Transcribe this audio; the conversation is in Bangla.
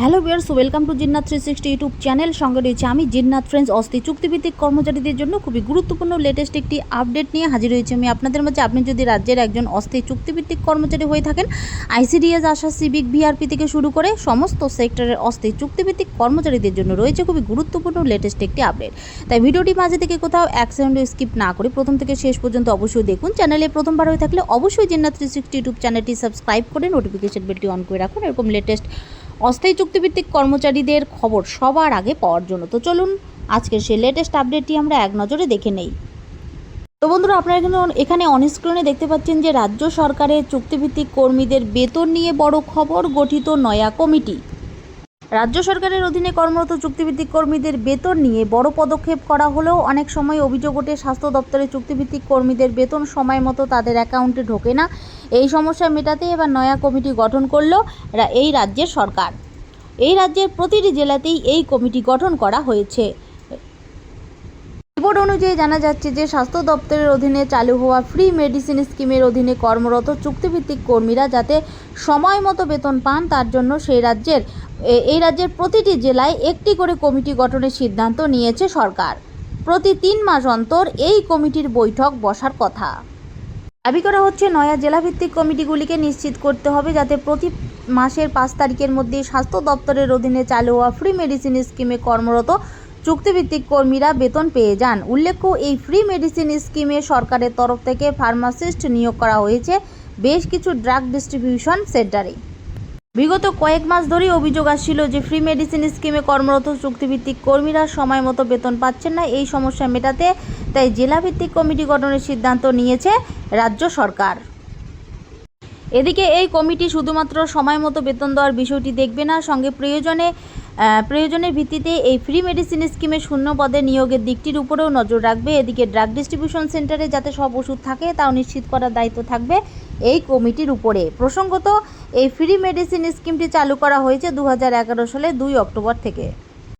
Hello viewers welcome to Jinnath three sixty YouTube channel. সঙ্গে রয়েছে আমি জিন্নাথ ফ্রেন্ডস অস্থি। চুক্তিভিত্তিক কর্মচারীদের জন্য খুবই গুরুত্বপূর্ণ লেটেস্ট একটি আপডেট নিয়ে হাজির হয়েছে আমি আপনাদের মাঝে। আপনি যদি রাজ্যের একজন অস্থায়ী চুক্তিভিত্তিক কর্মচারী হয়ে থাকেন, আইসিডিএস, আশা, সিভিক, ভিআরপি থেকে শুরু করে সমস্ত সেক্টরের অস্থায়ী চুক্তিভিত্তিক কর্মচারীদের জন্য রয়েছে খুবই গুরুত্বপূর্ণ লেটেস্ট একটি আপডেট তাই ভিডিওটি মাঝে থেকে কোথাও এক সেকেন্ড স্কিপ না করে প্রথম থেকে শেষ পর্যন্ত অবশ্যই দেখুন। চ্যানেলে প্রথমবার হয়ে থাকলে অবশ্যই জিন্নাথ থ্রি সিক্সটি ইউটিউব চ্যানেলটি সাবস্ক্রাইব করে নোটিফিকেশন বেলটি অন করে রাখুন। এরকম লেটেস্ট অস্থায়ী চুক্তিভিত্তিক কর্মচারীদের খবর সবার আগে পাওয়ার জন্য। তো চলুন, আজকের সেই লেটেস্ট আপডেটটি আমরা এক নজরে দেখে নেই। তো বন্ধুরা, আপনারা এখানে এখানে অনস্ক্রিনে দেখতে পাচ্ছেন যে রাজ্য সরকারের চুক্তিভিত্তিক কর্মীদের বেতন নিয়ে বড় খবর, গঠিত নয়া কমিটি। রাজ্য সরকারের অধীনে কর্মরত চুক্তিভিত্তিক কর্মীদের বেতন নিয়ে বড় পদক্ষেপ করা হলেও অনেক সময় অভিযোগ ওঠে, স্বাস্থ্য দপ্তরের চুক্তিভিত্তিক কর্মীদের বেতন সময় মতো তাদের অ্যাকাউন্টে ঢোকে না। এই সমস্যা মেটাতে এবার নয়া কমিটি গঠন করল এই রাজ্যের সরকার। এই রাজ্যের প্রতিটি জেলাতেই এই কমিটি গঠন করা হয়েছে। রিপোর্ট অনুযায়ী জানা যাচ্ছে যে, স্বাস্থ্য দপ্তরের অধীনে চালু হওয়া ফ্রি মেডিসিন স্কিমের অধীনে কর্মরত চুক্তিভিত্তিক কর্মীরা যাতে সময় মতো বেতন পান, তার জন্য সেই রাজ্যের এই রাজ্যের প্রতিটি জেলায় একটি করে কমিটি গঠনের সিদ্ধান্ত নিয়েছে সরকার। প্রতি তিন মাস অন্তর এই কমিটির বৈঠক বসার কথা। দাবি করা হচ্ছে, নয়া জেলাভিত্তিক কমিটিগুলিকে নিশ্চিত করতে হবে যাতে প্রতি মাসের পাঁচ তারিখের মধ্যে স্বাস্থ্য দপ্তরের অধীনে চালু হওয়া ফ্রি মেডিসিন স্কিমে কর্মরত চুক্তিভিত্তিক কর্মীরা বেতন পেয়ে যান। উল্লেখ্য, এই ফ্রি মেডিসিন স্কিমে সরকারের তরফ থেকে ফার্মাসিস্ট নিয়োগ করা হয়েছে। বেশ কিছু ড্রাগ ডিস্ট্রিবিউশন সেন্টারে। বিগত কয়েক মাস ধরেই অভিযোগ আসছিল যে ফ্রি মেডিসিন স্কিমে কর্মরত চুক্তিভিত্তিক কর্মীরা সময় মতো বেতন পাচ্ছেন না, এই সমস্যা মেটাতে তাই জেলাভিত্তিক কমিটি গঠনের সিদ্ধান্ত নিয়েছে রাজ্য সরকার। এদিকে এই কমিটি শুধুমাত্র সময় মতো বেতন দেওয়ার বিষয়টি দেখবে না, সঙ্গে প্রয়োজনে প্রয়োজনের ভিত্তিতে এই ফ্রি মেডিসিন স্কিমে শূন্য পদে নিয়োগের দিকটির উপরেও নজর রাখবে। এদিকে ড্রাগ ডিস্ট্রিবিউশন সেন্টারে যাতে সব ওষুধ থাকে, তাও নিশ্চিত করার দায়িত্ব থাকবে এই কমিটির উপরে। প্রসঙ্গত, এই ফ্রি মেডিসিন স্কিমটি চালু করা হয়েছে দু হাজার এগারো সালে দুই অক্টোবর থেকে।